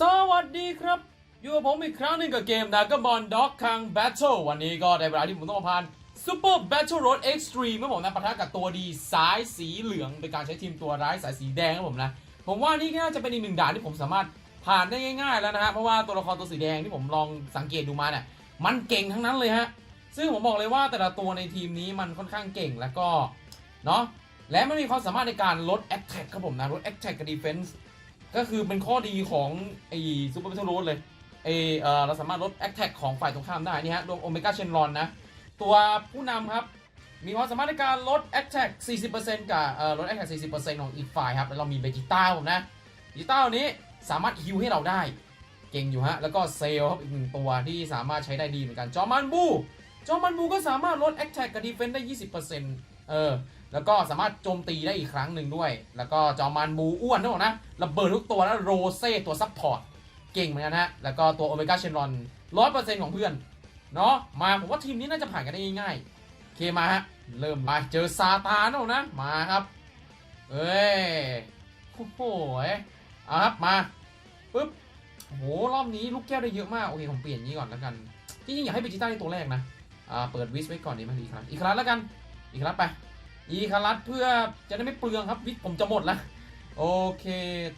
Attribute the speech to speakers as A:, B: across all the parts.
A: สวัสดีครับ อยู่กับผมอีกครั้งหนึ่งกับเกมดากบอลด็อกคังแบทเทิลวันนี้ก็ได้เวลาที่ผมต้องมาพานซูเปอร์แบทเทิลโรดเอ็กซ์ตรีมครับผมนะปะทะกับตัวดีสายสีเหลือง เป็นการใช้ทีมตัวร้ายสายสีแดงครับผมนะ ผมว่านี่น่าจะเป็นอีกหนึ่งด่านที่ผมสามารถผ่านได้ง่ายๆแล้วนะฮะ เพราะว่าตัวละครตัวสีแดงที่ผมลองสังเกตดูมาเนี่ยมันเก่งทั้งนั้นเลยฮะ ซึ่งผมบอกเลยว่าแต่ละตัวในทีมนี้มันค่อนข้างเก่งแล้วก็เนาะและมันมีความสามารถในการลด Attack ครับผมนะลด Attack กับ Defense ก็คือเป็นข้อดีของไอ้ซูเปอร์เ t ท l โรดเลยไอเออเราสามารถลด Attack ของฝ่ายตรงข้ามได้นี่ฮะรวมโอเมก้าเชนรอนนะ ตัวผู้นำครับ มีความสามารถในการลด Attack 40%กับเอ่อลด Attack 40%ของอีกฝ่ายครับ แล้วเรามีเบจิต้าผมนะเบจิต้าวนี้สามารถฮิวให้เราได้ เก่งอยู่ฮะ แล้วก็เซลครับอีกหนึ่งตัวที่สามารถใช้ได้ดีเหมือนกันจอมันบูจอมันบูก็สามารถลด Attack กับ Defense ได้ 20%เออ แล้วก็สามารถโจมตีได้อีกครั้งหนึ่งด้วย แล้วก็จอมันบูอ้วนทั้งหมดนะระเบิดทุกตัวแล้วโรเซ่ตัวซัพพอร์ตเก่งเหมือนกันฮะ แล้วก็ตัวโอเมก้าเชนรอนร้อยเปอร์เซ็นต์ของเพื่อน เนาะมาผมว่าทีมนี้น่าจะผ่านกันได้ง่ายๆโอเคมาฮะ เริ่มมาเจอซาตานแล้วนะ มาครับ เอ้ยโอ้โหเอาครับมาปึ๊บโอ้โหรอบนี้ลูกแก้วได้เยอะมากโอเคผมเปลี่ยนนี้ก่อนแล้วกันจริงๆอยากให้เบจิต้าในตัวแรกนะอ่าเปิดวิสไว้ก่อนดีไหมอีกครั้งอีกครั้งแล้วกันอีกครั้งไป อีคารัสเพื่อจะได้ไม่เปลืองครับวิทย์ผมจะหมดล้วโอเค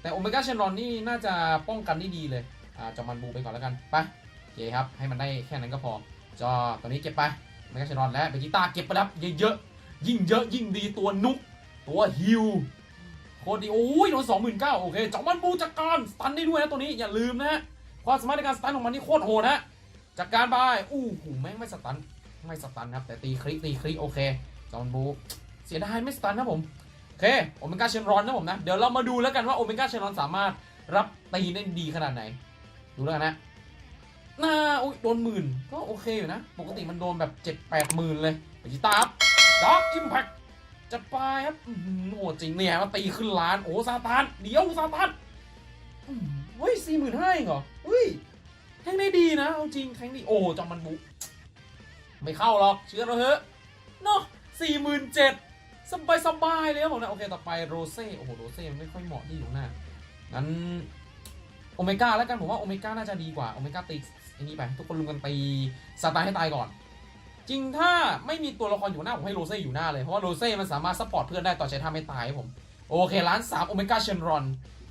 A: แต่โอเมก้าเชนรอนนี่น่าจะป้องกันได้ดีเลยอ่าจอมันบูไปก่อนแล้วกันไปโอเคครับให้มันได้แค่นั้นก็พอจอตัวนี้เก็บไปโอเมก้าเชนรอนและเบจิต้าเก็บไปครับเยอะๆยิ่งเยอะยิ่งดีตัวนุก ตัวฮิวโคตรดีโอ้ยโดนสองหมื่นเก้าโอเคจอมันบูจัดการสตันได้ด้วยนะตัวนี้อย่าลืมนะฮะความสามารถในการสตันของมันนี่โคตรโหดนะจัดการไปอู้หูแม่งไม่สตันไม่สตันครับแต่ตีคลิกตีคลิกโอเคจอมันบู เสียดายไม่สตันนะผมโอเคโอเมก้าเชนรอนนะผมนะ เดี๋ยวเรามาดูแล้วกันว่าโอเมก้าเชนรอนสามารถรับตีได้ดีขนาดไหน ดูแล้วกันนะน่าอุ้ยโดนหมื่นก็โอเคอยู่นะ ปกติมันโดนแบบเจ็ดแปดหมื่นเลยไปจิตาครับด็อกอิมแพคจัดไปครับอื้อหือโหดจริงเนี่ยมาตีขึ้นล้านโอ้ซาตานเดี๋ยวซาตานเฮ้ยสี่หมื่นห้าเหรอเฮ้ยแทงได้ดีนะเอาจริงแทงดีโอ้จอมมันบุ ไม่เข้าหรอกเชื่อเราเถอะเนาะสี่หมื่นเจ็ด สบายสบายเลยครับผมนะโอเคต่อไปโรเซ่โอ้โหโรเซ่มันไม่ค่อยเหมาะที่อยู่หน้างั้นโอเมก้าแล้วกันผมว่าโอเมก้าน่าจะดีกว่าโอเมก้าตีอ้นี่ไปทุกคนลุมกันตีซาตานให้ตายก่อน จริงถ้าไม่มีตัวละครอยู่หน้าผมให้โรเซ่อยู่หน้าเลยเพราะว่าโรเซ่มันสามารถซัพพอร์ตเพื่อนได้ต่อใช้ท่าไม่ตายครับผมโอเคล้านสามโอเมก้าเชนรอน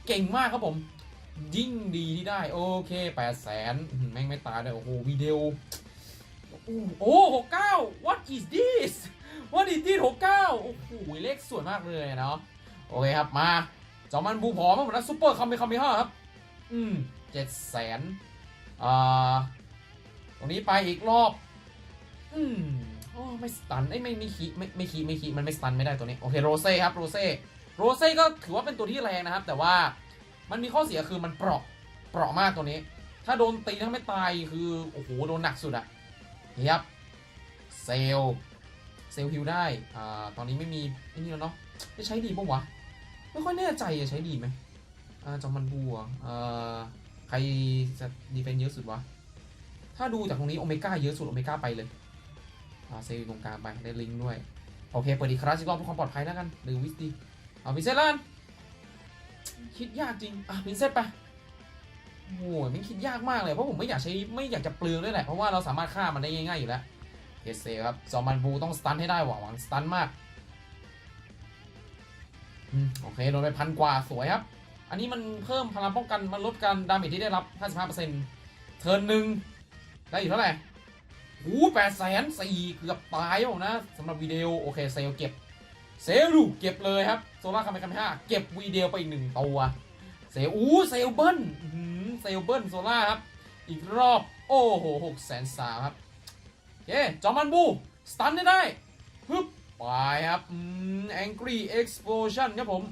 A: เก่งมากครับผมยิ่งดีที่ได้โอเคแปดแสนแม่งไม่ตายเลยโอ้โหวิดีโอโอ้หกเก้า what is this ว่าดีดีหกเก้าโอ้โหเลขสวยมากเลยเนาะโอเคครับมาจอมันบูผอมาหมดแล้วซูเปอร์คัมเบคัมเบห้าครับ อืมเจ็ดแสนอ่าตรงนี้ไปอีกรอบ อืมโอ้ไม่สตันไอ้ยไม่ไม่คีไม่ไม่คีไม่คีมันไม่สตันไม่ได้ตัวนี้โอเคโรเซ่ครับโรเซ่โรเซ่ก็ถือว่าเป็นตัวที่แรงนะครับ แต่ว่ามันมีข้อเสียคือมันเปราะเปราะมากตัวนี้ ถ้าโดนตีทั้งไม่ตายคือ โอ้โห โดนหนักสุดอะนี่ครับเซล เซลฮิลได้อ่าตอนนี้ไม่มีไอ้นี่แล้วเนาะจะใช้ดีปะวะ ไม่ค่อยแน่ใจจะใช้ดีไหมอ่าจอมันบัวอ่าใครจะดีเฟนเยอะสุดวะ ถ้าดูจากตรงนี้โอเมก้าเยอะสุดโอเมก้าไปเลยอ่าเซลล์อยู่ตรงกลางไปได้ลิงด้วยโอเคเปิดอีกครั้งอีกรอบเพื่อความปลอดภัยแล้วกันหรือวิสตีเอาพินเซตล้านคิดยากจริงอะพินเซตไปโอ้โหมันคิดยากมากเลยเพราะผมไม่อยากใช้ไม่อยากจะเปลืองด้วยแหละเพราะว่าเราสามารถฆ่ามันได้ง่ายๆอยู่แล้ว เฮเซครับจอมันบูต้องสตันให้ได้หวังหวังสตันมากโอเคโดนไปพันกว่าสวยครับ อันนี้มันเพิ่มพลังป้องกันมันลดการดาเมจที่ได้รับ 55%เทิร์นหนึ่งได้อยู่เท่าไหร่โอ้แปดแสนสี่เกือบตายผมนะสำหรับวีดีโอโอเคเซลเก็บ เซลลูเก็บเลยครับ โซล่าคาเมคาเมห้าเก็บวีดีโอไปอีกหนึ่งตัวเซลอู้เซลเบิ้ลเซลเบิ้ลโซล่าครับ อีกรอบ โอ้โหหกแสนสามครับ เคจอมันบู สตันได้ได้ฮึบไปครับอืม angry explosion ครับผม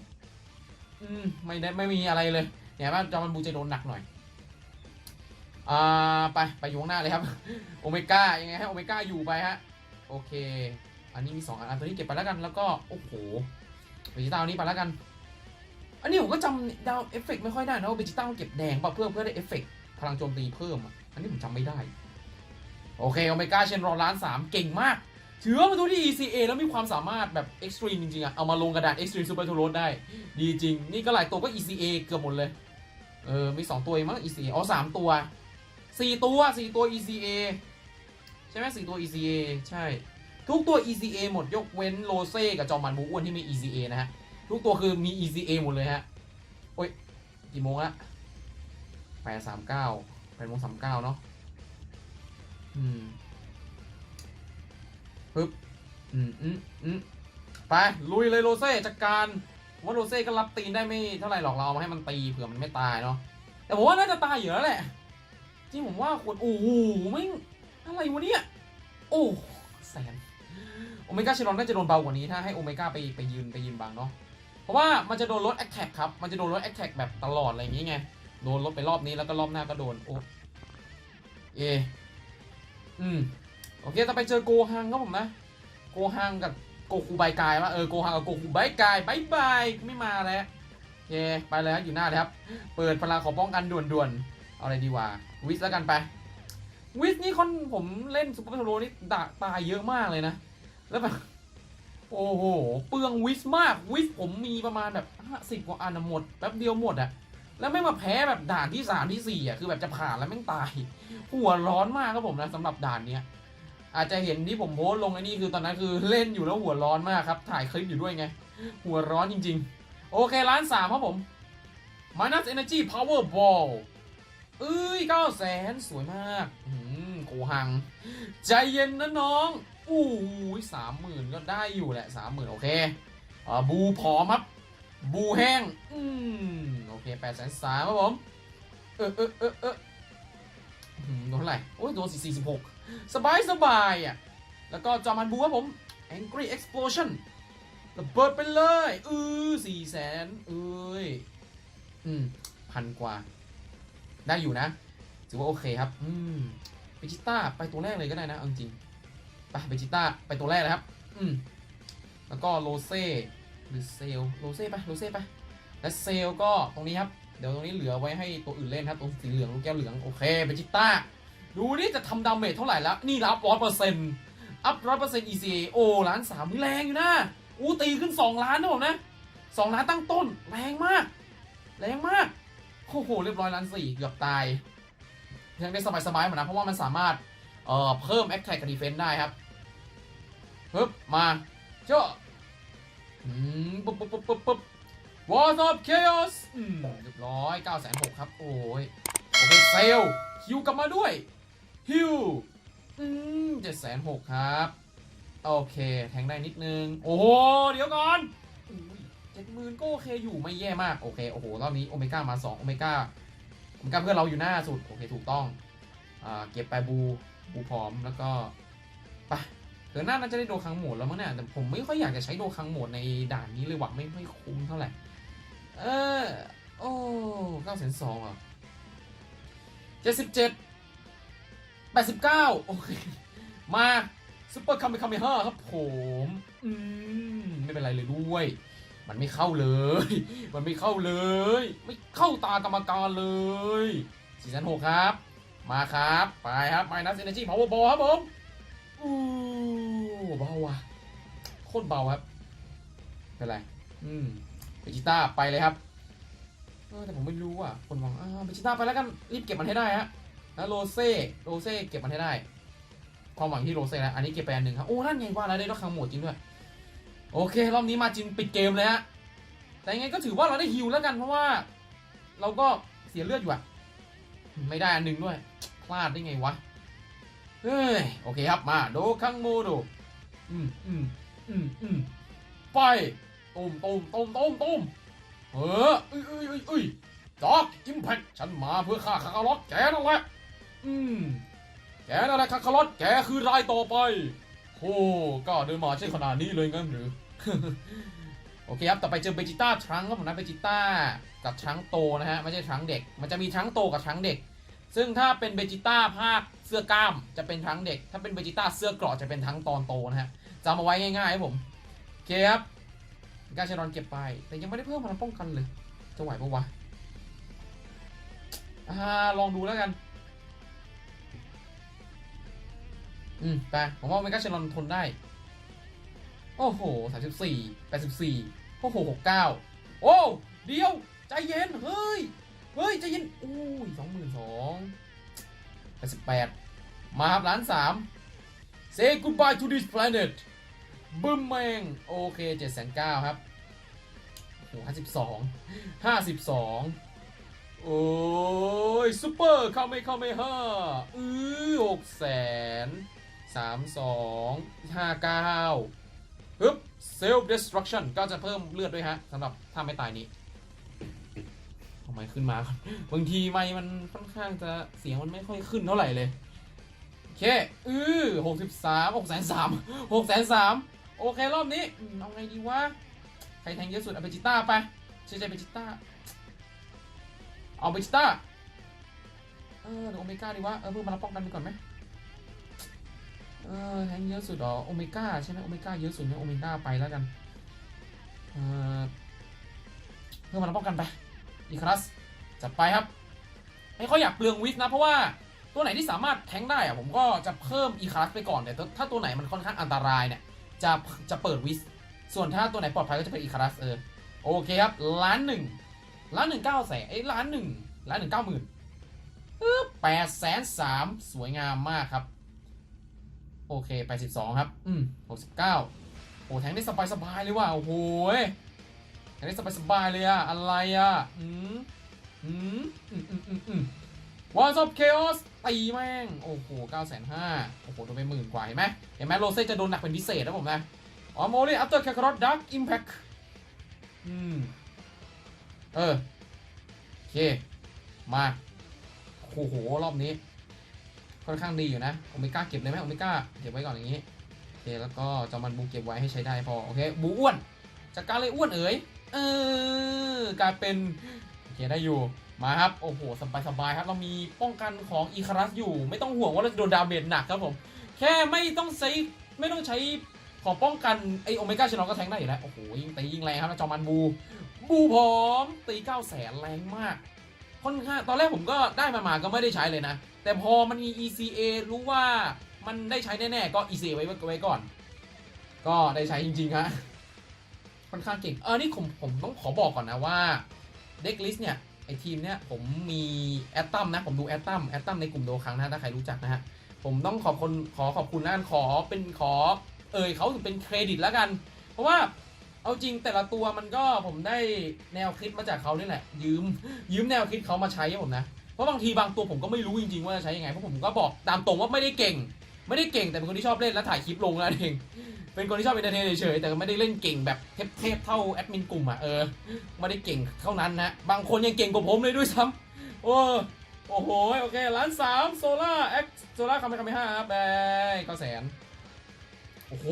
A: อืมไม่ได้ไม่มีอะไรเลยเนี่ยว่าจอมันบูจะโดนหนักหน่อยอ่าไปไปอยู่ข้างหน้าเลยครับโอเมก้ายังไงให้โอเมก้าอยู่ไปฮะโอเค อันนี้มีสองอันอันตัวนี้เก็บไปแล้วกันแล้วก็โอ้โหเบจิต้าอันนี้ไปแล้วกัน อันนี้ผมก็จำดาวเอฟเฟกต์ไม่ค่อยได้นะว่าเบจิต้าเก็บแดงป่ะเพื่อเพื่อได้เอฟเฟกต์พลังโจมตีเพิ่มอันนี้ผมจำไม่ได้ โอเคโอเมก้าเชนรอล้านสามเก่งมาก ถือว่าเป็นตัวที่ ECA แล้วมีความสามารถแบบเอ็กซ์ตรีมจริงๆอะเอามาลงกระดาษ Extreme Super t o r o ได้ ดีจริง นี่ก็หลายตัวก็ ECA เกือบหมดเลย เออ มี 2 ตัวเองมั้ง ECA อ๋อสามตัว 4 ตัว 4 ตัว ECA ใช่ไหม4ตัว ECA ใช่ ทุกตัว ECA หมดยกเว้นโรเซ่กับจอมันบูอ้วนที่มี ECA นะฮะ ทุกตัวคือมี ECA หมดเลยฮะ โอ้ยกี่โมงละแปดสามเก้าแปดโมงสามเก้าเนาะ อืมปึ๊บอืมอืมอืมไปลุยเลยโรเซ่จัดการว่าโรเซ่ก็รับตีนได้ไม่เท่าไหร่หรอกเราเอามาให้มันตีเผื่อมันไม่ตายเนาะแต่ผมว่าน่าจะตายอยู่แล้วแหละจริงผมว่าควรโอ้โหไม่งอะไรวะเนี่ยโอ้แสนโอเมก้าชิรอนน่าจะโดนเบากว่านี้ถ้าให้โอเมก้าไปไปยืนไปยืนบังเนาะเพราะว่ามันจะโดนลดแอคแท็กครับมันจะโดนลดแอคแท็กแบบตลอดอะไรอย่างงี้ไงโดนลดไปรอบนี้แล้วก็รอบหน้าก็โดนโอ้เอ อืมโอเคต่อไปเจอโกฮังครับผมนะ โกฮังกับโกคูไบกายว่าเออโกฮังกับโกคูไบกายบายบายไม่มาแล้วโอเคไปเลยครับอยู่หน้าเลยครับ เปิดพลังขอป้องกันด่วนๆเอาอะไรดีวะวิสแล้วกันไป วิสนี่คนผมเล่นซูเปอร์โทโรนี่ตาตายเยอะมากเลยนะ แล้วแบบโอ้โหเปลืองวิสมากวิสผมมีประมาณแบบห้าสิบกว่าอันหมดแป๊บเดียวหมดอะ แล้วไม่มาแพ้แบบด่านที่สามที่สี่อะคือแบบจะผ่านแล้วแม่งตาย หัวร้อนมากครับผมนะสำหรับด่านเนี้ยอาจจะเห็นที่ผมโพสลงไอ้นี่คือตอนนั้นคือเล่นอยู่แล้วหัวร้อนมากครับ ถ่ายคลิปอยู่ด้วยไง หัวร้อนจริง ๆ โอเคล้านสามครับผม Minus Energy Power Ball เอ้ยเก้าแสนสวยมากอืมโกหัง ใจเย็นนะน้องอู้สามหมื่นก็ได้อยู่แหละสามหมื่นโอเคอ่าบูผอมครับ บูแห้ง อืมโอเคแปดแสนสามครับผม เออเออเออเออโดนเท่าไหร่ โอ้ยโดนสี่สิบหกสบายสบายอะ แล้วก็จอมันบูครับผม Angry Explosion ระเบิดไปเลยเออสี่แสนเอ้ย อืม พันกว่า ได้อยู่นะถือว่าโอเคครับ อืมเบจิต้าไปตัวแรกเลยก็ได้นะเอาจริงไปเบจิต้าไปตัวแรกเลยครับ อืม แล้วก็โรเซ่ หรือเซลโรเซ่ไปโรเซ่ไปและเซลก็ตรงนี้ครับ เดี๋ยวตรงนี้เหลือไว้ให้ตัวอื่นเล่นครับ ตรงสีเหลืองลูกแก้วเหลือง โอเคเบจิต้า ดูนี่จะทำดาเมจเท่าไหร่แล้ว นี่รับร้อยเปอร์เซ็นต์อัพร้อยเปอร์เซ็นต์ ECA โอ้ล้านสามแรงอยู่นะ อู้ตีขึ้นสองล้านนะผมนะสองล้านตั้งต้น แรงมาก แรงมาก โอ้โห เรียบร้อยล้านสี่เกือบตาย ยังได้สบายๆเหมือนนะ เพราะว่ามันสามารถเอ่อเพิ่ม Attack กับ Defense ได้ครับปึ๊บมาเจ้า อืมปุ๊บปุ๊บปุ๊บปุ๊บปุ๊บ Wars of Chaos อืมเรียบร้อย9 6 0 0 0ครับ โอ้ย โอเคเซลฮิวกลับมาด้วย ฮิวอืมเจ็ดแสนหกครับ โอเค แทงได้นิดนึง โอ้โห เดี๋ยวก่อนเจ็ดหมื่นก็โอเคอยู่ไม่แย่มาก โอเค โอ้โห รอบนี้โอเมก้ามาสองโอเมก้าโอเมก้าเพื่อนเราอยู่หน้าสุด โอเค ถูกต้อง อ่า เก็บไปบู บูพร้อมแล้วก็ไป เดี๋ยวหน้าน่าจะได้โดคังโหมดแล้วมั้งเนี่ยแต่ผมไม่ค่อยอยากจะใช้โดคังโหมดในด่านนี้เลยว่ะไม่ไม่คุ้มเท่าไหร่ เออ โอ้เก้าแสนสองอะเจ็ดสิบเจ็ดแปดสิบเก้าโอเค มาซุปเปอร์คัมเบคัมเบห้าครับผม อืม ไม่เป็นไรเลยด้วย มันไม่เข้าเลย มันไม่เข้าเลย ไม่เข้าตากรรมการเลยสี่แสนหกครับ มาครับ ไปครับไปนัสเอเนจีพาวเวอร์บอลครับผม อู้เบาว่ะโคตรเบาครับเป็นไร อืมเบจิต้าไปเลยครับเออแต่ผมไม่รู้อะคนหวังอ่าเบจิต้าไปแล้วกันรีบเก็บมันให้ได้ฮะแล้วโรเซ่โรเซ่เก็บมันให้ได้ความหวังที่โรเซ่แล้วอันนี้เก็บไปอันหนึ่งครับโอ้นั่นไงว่าแล้วได้ดอกคังหมดจริงด้วยโอเค รอบนี้มาจริงปิดเกมเลยฮะแต่ยังไงก็ถือว่าเราได้ฮิวแล้วกันเพราะว่า เราก็เสียเลือดอยู่อะไม่ได้อันหนึ่งด้วยพลาดได้ไงวะเฮ้ยโอเคครับมาโดคังโมโด อืมอืมอืมอืมไปตุ้มตุ้มตุ้มตุ้มตุ้มเอออุ้ยอุ้ยอุ้ยอุ้ยจอกอิมแพคฉันมาเพื่อฆ่าคาคารอตแกนั่นแหละอืมแกนั่นแหละคาคารอตแกคือรายต่อไปโอ้ก็เดินมาใช่ขนาดนี้เลยงั้นหรือโอเคครับ ต่อไปเจอเบจิต้าทรังครับผมนะเบจิต้ากับทรังโตนะฮะ ไม่ใช่ทรังเด็ก มันจะมีทรังโตกับทรังเด็ก ซึ่งถ้าเป็นเบจิต้าภาค สื้อกล้ามจะเป็นทรังเด็ก ถ้าเป็นเบจิต้าเสื้อกราะจะเป็นทรังตอนโตนะฮะจำเอาไว้ง่ายๆครับผมโอเคครับกาชารอนเก็บไป แต่ยังไม่ได้เพิ่มพลังป้องกันเลยจะไหวปะวะอ่าลองดูแล้วกัน อืมไปผมว่าเมกาเชลอนทนได้ โอ้โหสามสิบสี่แปดสิบสี่โอ้โหหกเก้าโอ้เดียวใจเย็น เฮ้ย เฮ้ย ใจะยินอุ้ยสองหมื่นสองแปดสิบแปด มาครับล้านสาม say goodbye to this planet บึ้มแมงโอเคเจ็ดแสนเก้าครับโอ้หห้าสิบสองห้าสิบสองโอ้ยซูเปอร์เข้าไม่เข้าไม่ห้าอือหกแสนสามสองห้าเก้าฮึบ self destruction ก็จะเพิ่มเลือดด้วยฮะสำหรับถ้าไม่ตายนี้ทำไมขึ้นมา บางทีไม่มันค่อนข้างจะเสียงมันไม่ค่อยขึ้นเท่าไหร่เลย เคอือหกสิบสามหกแสนสามหกแสนสามโอเครอบนี้เอาไงดีวะใครแทงเยอะสุดเอาเบจิต้าไปเชื่อใจเบจิต้าเอาเบจิต้าเออหรือโอเมก้าดีวะเออเพื่อมารับป้องกันไปก่อนไหมเออแทงเยอะสุดหรอโอเมก้าใช่ไหมโอเมก้าเยอะสุดเนี่ยโอเมก้าไปแล้วกันเออเพื่อมารับป้องกันไปอีคลัสจัดไปครับไม่ค่อยอยากเปลืองวิสนะเพราะว่า ตัวไหนที่สามารถแทงได้อะผมก็จะเพิ่มอีคลัสไปก่อนแต่ถ้าตัวไหนมันค่อนข้างอันตรายเนี่ยจะจะเปิดวิสส่วนถ้าตัวไหนปลอดภัยก็จะเป็นอีคลัสเออโอเคครับล้านหนึ่งล้านหนึ่งเก้าแสนไอ้ล้านหนึ่งล้านหนึ่งเก้าหมื่นแปดแสนสามสวยงามมากครับ โอเคแปดสิบสองครับ อืมหกสิบเก้าโอ้แทงได้สบายสบายเลยว่ะโอ้โหแทงได้สบายสบายเลยอะอะไรอะอืมอืมอืมอืมอืม อืม What's up Chaos ตีแม่ง โอ้โห9 5 0 0 0โอ้โห โดนไปหมื่นกว่า เห็นไหมเห็นไหมโรเซ่จะโดนหนักเป็นพิเศษนะผมนะอ๋อโมลี่ after Kakarot Dark Impact อืม เออ โอเค มา โอ้โห รอบนี้ ค่อนข้างดีอยู่นะโอเมก้าเก็บเลยไหมโอเมก้าเก็บไว้ก่อนอย่างนี้ โอเค แล้วก็จอมันบูเก็บไว้ให้ใช้ได้พอ โอเค บูอ้วนจากการเลยอ้วนเอ๋ย เออกลายเป็น โอเค ได้อยู่ มาครับ โอ้โห สบายสบายครับ เรามีป้องกันของอีคารัสอยู่ ไม่ต้องห่วงว่าเราจะโดนดาเมจหนักครับผม แค่ไม่ต้องใช้ไม่ต้องใช้ของป้องกันไอโอเมก้าชนอก็แทงได้อยู่แล้ว โอ้โห ยิงตียิงแรงครับจอมันบู บูพร้อม ตี9 0 0แสนแรงมาก ค่อนข้างตอนแรกผมก็ได้มามาก็ไม่ได้ใช้เลยนะ แต่พอมันมี ECA รู้ว่ามันได้ใช้แน่ๆ ก็ ECA ไว้ไว้ก่อน ก็ได้ใช้จริงๆฮะค่อนข้างเก่ง เออ นี่ผมผมต้องขอบอกก่อนนะว่าเด็กลิสเนี่ย ไอทีมเนี่ยผมมีแอตตัมนะ ผมดูแอตตัมแอตตัมในกลุ่มโดคังนะถ้าใครรู้จักนะฮะ ผมต้องขอบคุณขอขอบคุณแล้วกันขอเป็นขอ เอ่ยเขาถึงเป็นเครดิตแล้วกัน เพราะว่าเอาจริงแต่ละตัวมันก็ผมได้แนวคิดมาจากเขานี่แหละ ยืม ยืมแนวคิดเขามาใช้ผมนะเพราะบางทีบางตัวผมก็ไม่รู้จริงๆว่าจะใช้ยังไงเพราะผมก็บอกตามตรงว่าไม่ได้เก่ง ไม่ได้เก่งแต่เป็นคนที่ชอบเล่นและถ่ายคลิปลงนั่นเอง เป็นคนที่ชอบเอนเตอร์เทนเฉยๆแต่ก็ไม่ได้เล่นเก่งแบบเทพๆเท่าแอดมินกลุ่มอะเออไม่ได้เก่งเท่านั้นนะ บางคนยังเก่งกว่าผมเลยด้วยซ้ำโอ้โอ้โหโอเคล้านสามโซล่าเอ็กโซล่าคาเมคาเมห้าครับแบงเก้าแสนโอ้โห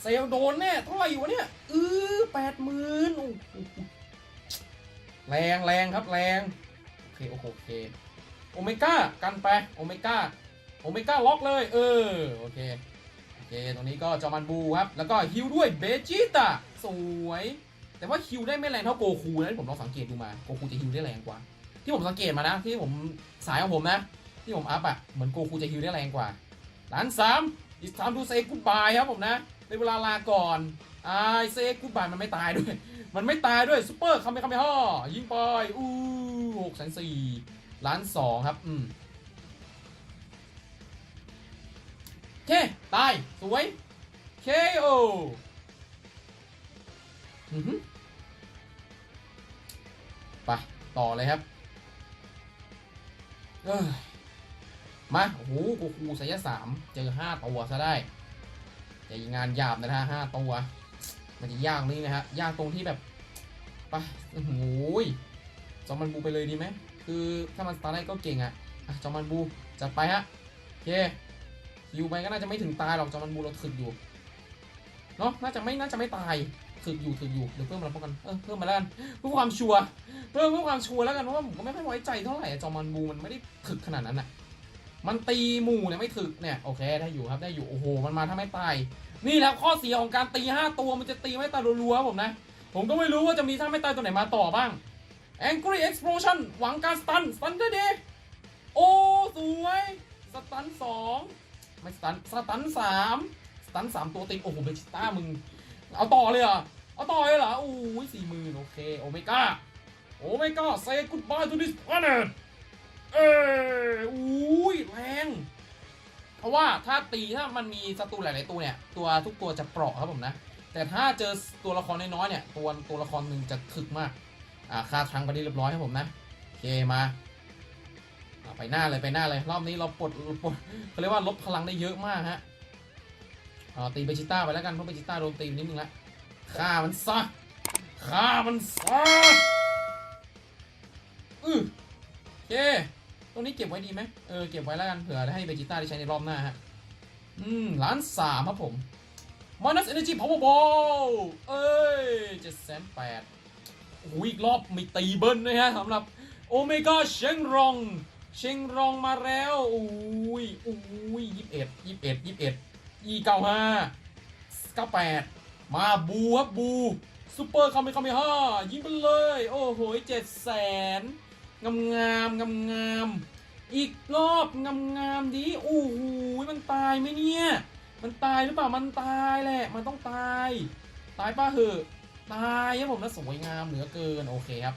A: เซลโดนแน่เท่าไหร่อยู่วะเนี่ยเออแปดหมื่นโอ้โหแรงแรงครับแรงโอเคโอเคโอเมก้ากันไปโอเมก้าโอเมก้าล็อกเลย เออโอเค เคตรงนี้ก็จอมันบูครับ แล้วก็ฮิวด้วยเบจิต้าสวย แต่ว่าฮิวได้ไม่แรงเท่าโกคูนะที่ผมลองสังเกตดูมาโกคูจะฮิวได้แรงกว่า ที่ผมสังเกตมานะ ที่ผมสายของผมนะ ที่ผมอัพอะเหมือนโกคูจะฮิวได้แรงกว่าล้านสามอีสามดูเซกูบายครับผมนะในเวลาลาก่อนไอเซกูบายมันไม่ตายด้วย มันไม่ตายด้วยซูเปอร์คัมเมคัมเมฮ่อยิงไปอู้หกแสนสี่ล้านสองครับอืม เค ตาย สวย KO อือหือไป ต่อเลยครับเอ้ยมาโอ้โหกูคูสายสามเจอห้าตัวซะได้แต่งานหยาบนะฮะห้าตัว มันจะยากนี่นะฮะ ยากตรงที่แบบไปโอ้โหยจอมันบูไปเลยดีไหม คือถ้ามันสตาร์ได้ก็เก่งอะอะจอมันบูจัดไปฮะโอเค ฮิวไปก็น่าจะไม่ถึงตายหรอกจอมันบูเราถึกอยู่เนาะน่าจะไม่น่าจะไม่ตายถึกอยู่ถึกอยู่เดี๋ยวเพิ่มมาแล้วกันเออเพิ่มมาแล้วกันเพื่อความชัวร์เพิ่มเพื่อความชัวร์แล้วกันเพราะว่าผมก็ไม่ค่อยไว้ใจเท่าไหร่จอมันบูมันไม่ได้ถึกขนาดนั้นอะมันตีหมู่เนี่ยไม่ถึกเนี่ยโอเคได้อยู่ครับได้อยู่โอ้โหมันมาถ้าไม่ตาย นี่แหละข้อเสียของการตีห้าตัวมันจะตีไม่ตายรัวๆผมนะ ผมก็ไม่รู้ว่าจะมีท่าไม่ตายตัวไหนมาต่อบ้าง Angry Explosion หวังการสตันสตันได้ดีโอ้สวยสตันสอง ไม่สตันสตันสามสตันสามตัวติดโอ้โหเบจิต้ามึง เอาต่อเลยเหรอเอาต่อเลยเหรอโอ้ยสี่หมื่นโอเคโอเมก้าโอ้ไม่ก็ say goodbye to this planet เอออุ้ยแรงเพราะว่าถ้าตีถ้ามันมีศัตรูหลาย ๆ ตัวเนี่ย ตัวทุกตัวจะเปราะครับผมนะ แต่ถ้าเจอตัวละครน้อย ๆ เนี่ย ตัวตัวละครหนึ่งจะถึกมาก อ่าฆ่าทั้งไปได้เรียบร้อยครับผมนะ โอเคมา ไปหน้าเลยไปหน้าเลยรอบนี้เราปลดปลดเขาเรียกว่าลดพลังได้เยอะมากฮะอ่าตีเบจิต้าไปแล้วกันเพราะเบจิต้าโดนตีนิดนึงละฆ่ามันซะฆ่ามันซะอือโอเคตรงนี้เก็บไว้ดีไหมเออเก็บไว้แล้วกันเผื่อให้เบจิต้าได้ใช้ในรอบหน้าฮะอืมล้านสามครับผม Minus Energy Powerball เอ้ยเจ็ดแสนแปดโอ้โหอีกรอบมีตีเบิ้ลด้วยฮะสำหรับโอเมก้าเชงรอง ชิงรองมาแล้วอุ้ยอุ้ยยี่สิบเอ็ดยี่สิบเอ็ดยี่สิบเอ็ดยี่เก้าห้าเก้าแปดมาบูครับบูซูเปอร์คาเมคาเมฮ่ายิงไปเลย โอ้โหเจ็ดแสนงามงามงามงามอีกรอบงามงามดีโอ้โหมันตายไหมเนี่ย มันตายหรือเปล่ามันตายแหละ มันต้องตาย ตายป้าเหอะตายครับผมนะสวยงามเหลือเกินโอเคครับ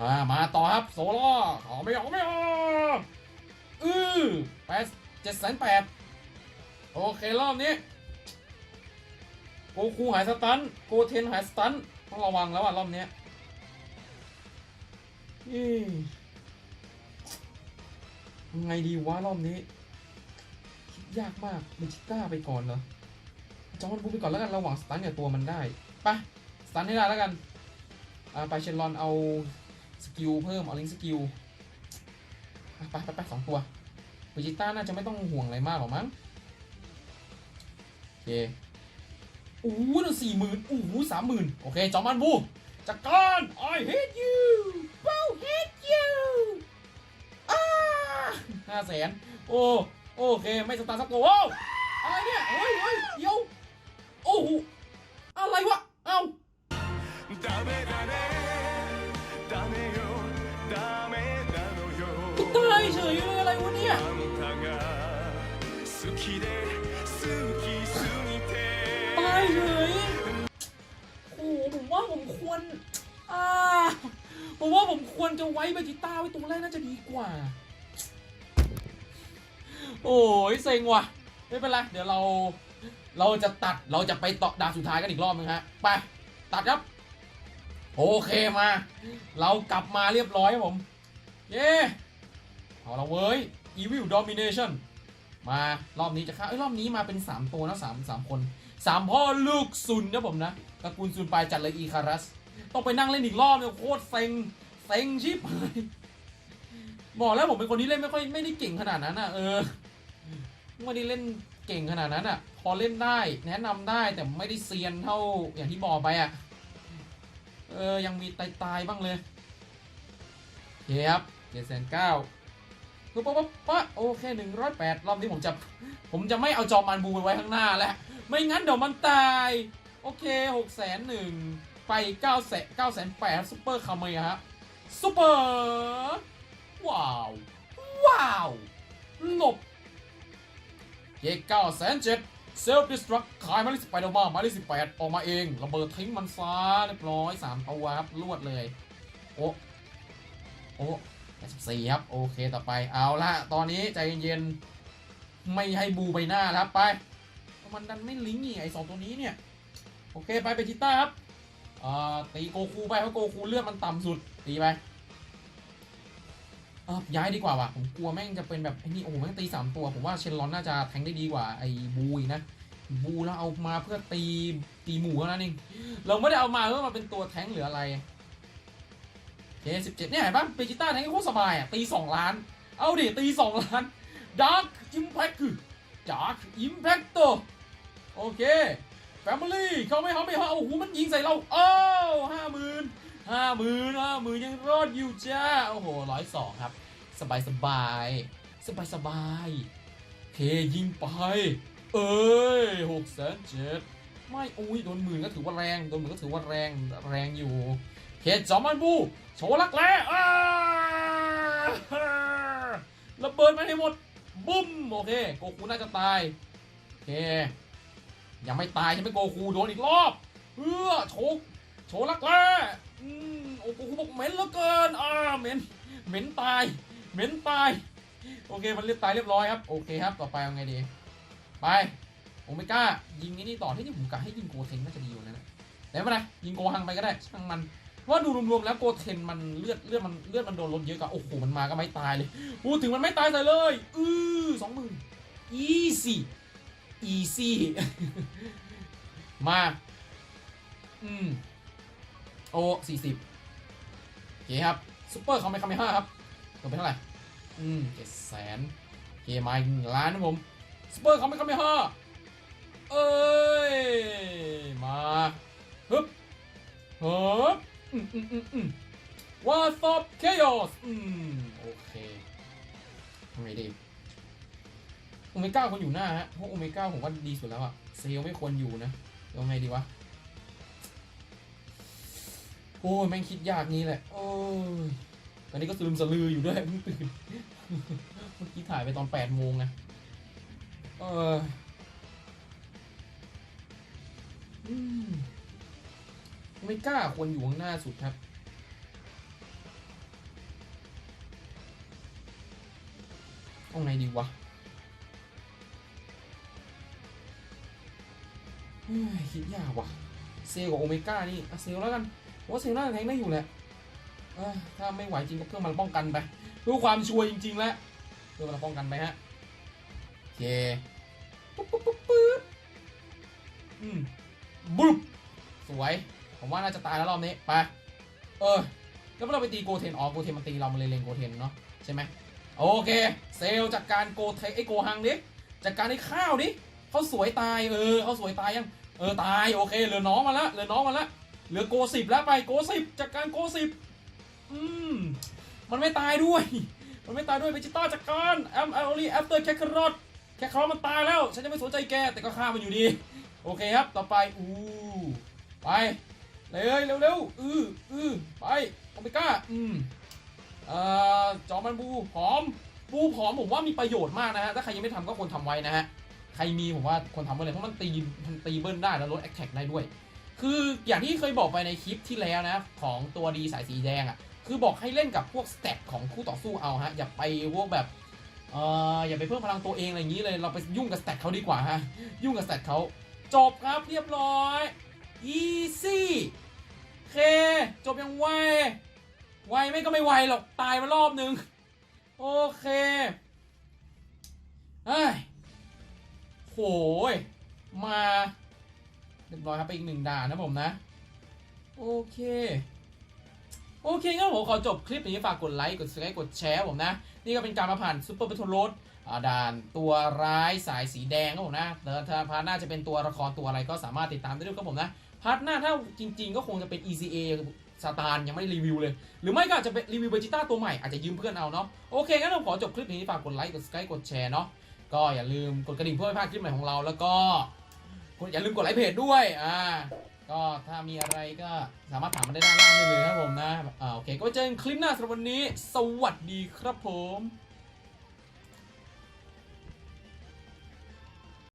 A: อ่ามาต่อครับโซล่าขอไม่ออกไม่ออกอือแปดเจ็ดแสนแปดโอเครอบนี้โกคูหายสตันโกเทนหายสตันต้องระวังแล้วอะรอบนี้ยังไงดีวะรอบนี้ คิดยากมากเบจิต้าไปก่อนเหรอจอมันพูไปก่อนแล้วกันระหว่างสตันกับตัวมันได้ไปสตันให้ได้แล้วกันอ่าไปเชนรอนเอา สกิลเพิ่มเอาลิงสกิลไปไปไปสองตัวเบจิต้าน่าจะไม่ต้องห่วงอะไรมากหรอกมั้งโอเคโอ้โหสี่หมื่นโอ้โหสามหมื่นโอเค จอมันบูจักร I hate you I hate you อ้าห้าแสนโอ้โอเค ไม่สตาร์สักตัวว้าวอะไรเนี่ยเฮ้ยเฮ้ยเดี๋ยวโอ้โห ผมว่าผมควรจะไว้เบจิต้าไว้ตรงแรกน่าจะดีกว่า โอ้ยเซ็งว่ะ ไม่เป็นไร เดี๋ยวเรา เราจะตัดเราจะไปต่อดาวสุดท้ายกันอีกรอบนึงฮะ ไป ตัดครับ โอเคมา เรากลับมาเรียบร้อยครับผม เย้เอาละเว้ย Evil Domination มารอบนี้จะฆ่าเอ้ยรอบนี้มาเป็น 3 ตัวนะ3 3คน 3 พ่อลูกซุนนะผมนะตระกูลซุนไปจัดเลยอีคารัส ต้องไปนั่งเล่นอีกรอบเนี่ยโคตรเซ็งเซ็งชิบหายบอกแล้วผมเป็นคนที่เล่นไม่ค่อยไม่ได้เก่งขนาดนั้นอะเออไม่ได้เล่นเก่งขนาดนั้นอะ พอเล่นได้แนะนำได้แต่ไม่ได้เซียนเท่าอย่างที่บอกไปอะเออยังมีตายตายบ้างเลยโอเคครับเจ็ดแสนเก้าปุ๊บปุ๊บปุ๊บปุ๊บโอเคหนึ่งร้อยแปดรอบนี้ผมจะผมจะไม่เอาจอมันบูไปไว้ข้างหน้าแล้ว ไม่งั้นเดี๋ยวมันตาย โอเคหกแสนหนึ่ง ไปเก้าแสนเก้าแสนแปดซุปเปอร์คาเมะฮะซุปเปอร์ว้าว ว้าว หลบเกเก้าแสนเจ็ดเซลฟ์ดิสตรักขายมาลิสไปแล้วมามาลิสิบแปดออกมาเองระเบิดทิ้งมันซาเรียบร้อยสามตัวครับลวดเลย โอ้โอ้แปดสิบสี่ครับ โอเคต่อไปเอาละตอนนี้ใจเย็นๆไม่ให้บูไปหน้าครับไป มันดันไม่ลิงก์นี่ไอสองตัวนี้เนี่ย โอเคไปไปจิต้าครับ อ่าตีโกคูไปเพราะโกคูเลือดมันต่ำสุดตีไปย้ายดีกว่าว่ะผมกลัวแม่งจะเป็นแบบไอ้นี่โอ้โหแม่งตีสามตัวผมว่าเชนลอนน่าจะแทงได้ดีกว่าไอ้บูอีกนะบูแล้วเอามาเพื่อตีตีหมูเท่านั้นเองเราไม่ได้เอามาเพื่อมาเป็นตัวแทงหรืออะไรเคสิบเจ็ดเนี่ยเห็นปะเปจิต้าแทงก็โคตรสบายอะตีสองล้าน เอาดิตีสองล้านดาร์กอิมแพคคือดาร์กอิมแพคตัวโอเค แฟมิลี่เขาไม่เขาไม่เขาโอ้โหมันยิงใส่เราโอ้ห้าหมื่นห้าหมื่นห้าหมื่นยังรอดอยู่จ้าโอ้โหร้อยสองครับ สบายสบายสบายสบายเคยิงไป เอ้ยหกแสนเจ็ดไม่อุ้ยโดนหมื่นก็ถือว่าแรงโดนหมื่นก็ถือว่าแรงแรงอยู่เคจอมันบูโชว์ลักแร้อ้าระเบิดมันให้หมดบุ้มโอเคโกคูน่าจะตายโอเค ยังไม่ตายใช่ไหมโกคูโดนอีกรอบเพื่อโชกโชว์ลักแร้อืมโอ้โหบอกเหม็นเหลือเกินอ่าเหม็นเหม็นตายเหม็นตายโอเคมันเรียบตายเรียบร้อยครับโอเคครับต่อไปเอาไงดี ไปโอเมก้ายิงไอ้นี่ต่อที่นี่ผมกะให้ยิงโกเทนน่าจะดีอยู่นะแต่ไม่เป็นไรยิงโกฮังไปก็ได้ช่างมันเพราะว่าดูรวมๆแล้วโกเทนมันเลือดเลือดมันเลือดมันโดนลดเยอะกว่าโอ้โหมันมาก็ไม่ตายเลยพูดถึงมันไม่ตายใส่เลย อือสองหมื่นอีสี่ easy easy มา อืม โอสี่สิบโอเคครับซุปเปอร์คอมเมคาเมห้าครับตัวเป็นเท่าไหร่ อืมเจ็ดแสนโอเคมาอีกล้านนะผมซุปเปอร์คอมเมคาเมห้าเอ้ย มาฮึบฮึบอืมอืมอืมอืมวาซอบเคโอสอืม โอเคทำไงดี โอเมก้าควรอยู่หน้าฮะเพราะโอเมก้าผมว่าดีสุดแล้วอะเซลไม่ควรอยู่นะเอาไงดีวะโอ้ยแม่งคิดยากนี้แหละ โอ้ย ตอนนี้ก็สลืมสลืออยู่ด้วยเพิ่งตื่น เมื่อกี้ถ่ายไปตอนแปดโมงไงเอออืมไม่กล้าควรอยู่ข้างหน้าสุดครับเอาไงดีวะ คิดยากว่ะ เซลกับโอเมก้านี่เซลแล้วกันว่าเซลน่าจะแทงได้อยู่แหละถ้าไม่ไหวจริงก็เพื่อมันป้องกันไปเพื่อความชัวร์จริง ๆ แล้วเพื่อมันป้องกันไปฮะโอเคปุ๊บปุ๊บปุ๊บปุ๊บอืมบุ๊บสวย ผมว่าน่าจะตายแล้วรอบนี้ไปเออแล้วเราไปตีโกเทนอ๋อโกเทนมันตีเรามาเลยเลงโกเทนเนาะใช่ไหมโอเค เซลจัดการโกเทไอโกฮังดิจัดการไอ้ข้าวดิ เขาสวยตายเออเขาสวยตายยังเออตายโอเคเหลือน้องมาละเหลือน้องมาละเหลือโกสิบแล้วไปโกสิบจากการโกสิบอืมมันไม่ตายด้วย มันไม่ตายด้วยเวจิต้าจากการแอมเอลลี่แอฟเตอร์แคครอทแคครอทมันตายแล้ว ฉันจะไม่สนใจแกแต่ก็ฆ่ามันอยู่ดี โอเคครับต่อไปอู้ไปเลยเร็วเร็วอืออือไปโอเมก้าอืมเอ่อจอมันบูผอมบูผอมผมว่ามีประโยชน์มากนะฮะถ้าใครยังไม่ทำก็ควรทำไว้นะฮะ ใครมีผมว่าควรทำไปเลยเพราะมันตีมันตีเบิ้ลได้แล้วลดแอคแท็กได้ด้วย คืออย่างที่เคยบอกไปในคลิปที่แล้วนะ ของตัวดีสายสีแดงอะ่ะ คือบอกให้เล่นกับพวกสเตตของคู่ต่อสู้เอาฮะ อย่าไปพวกแบบเอ่ออย่าไปเพิ่มพลังตัวเองอะไรอย่างนี้เลย เราไปยุ่งกับสเตตเขาดีกว่าฮะ ยุ่งกับสเตตเขาจบครับเรียบร้อย easy เค จบยังไว ไวไม่ก็ไม่ไวหรอก ตายมารอบนึง โอเคเฮ้ย โหยมาเรียบร้อยครับไปอีกหนึ่งด่านนะผมนะ โอเค โอเคงั้นผมขอจบคลิปนี้ฝากกดไลค์กด subscribe กดแชร์ผมนะ นี่ก็เป็นการมาผ่านซูเปอร์ t บ l โรดด่านตัวร้ายสายสีแดงครับผมนะแล้วถ้าพาร์ทหน้าจะเป็นตัวละครตัวอะไรก็สามารถติดตามได้ด้วยครับผมนะพาร์ทหน้าถ้าจริง ๆ ก็คงจะเป็น ECA ซาตานยังไม่ได้รีวิวเลย หรือไม่ก็อาจจะเป็นรีวิวเบจิต้าตัวใหม่อาจจะยืมเพื่อนเอาเนาะโอเคงั้นผมขอจบคลิปนี้ฝากกดไลค์กด subscribe กดแชร์เนาะ ก็อย่าลืมกดกระดิ่งเพื่อไม่พลาดคลิปใหม่ของเรา แล้วก็อย่าลืมกดไลค์เพจด้วยอ่าก็ถ้ามีอะไรก็สามารถถามมาได้ด้านล่างได้เลยครับผมนะอ่าโอเค ก็เจอกันคลิปหน้าสำหรับวันนี้ สวัสดีครับผม